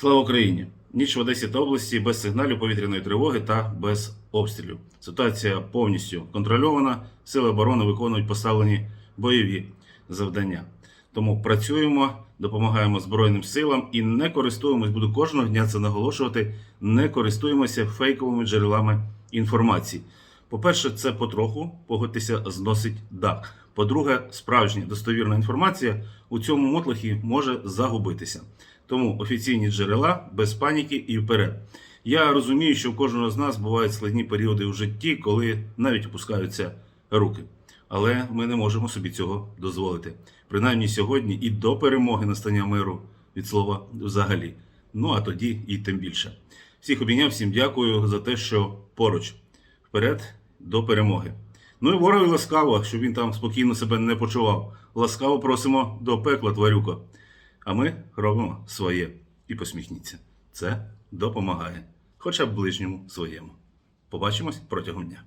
Слава Україні! Ніч в Одесі та області без сигналів повітряної тривоги та без обстрілів. Ситуація повністю контрольована. Сили оборони виконують поставлені бойові завдання. Тому працюємо, допомагаємо Збройним силам і не користуємось, буду кожного дня це наголошувати, не користуємося фейковими джерелами інформації. По-перше, це потроху, погодьтеся, зносить дах. По-друге, справжня достовірна інформація у цьому мотлохі може загубитися. Тому офіційні джерела без паніки і вперед. Я розумію, що у кожного з нас бувають складні періоди у житті, коли навіть опускаються руки. Але ми не можемо собі цього дозволити. Принаймні сьогодні і до перемоги настання миру від слова взагалі. Ну а тоді і тим більше. Всіх обійняв, всім дякую за те, що поруч. Вперед до перемоги. Ну і ворогові ласкаво, щоб він там спокійно себе не почував. Ласкаво просимо до пекла, тварюко. А ми робимо своє і посміхніться. Це допомагає, хоча б ближньому своєму. Побачимось протягом дня.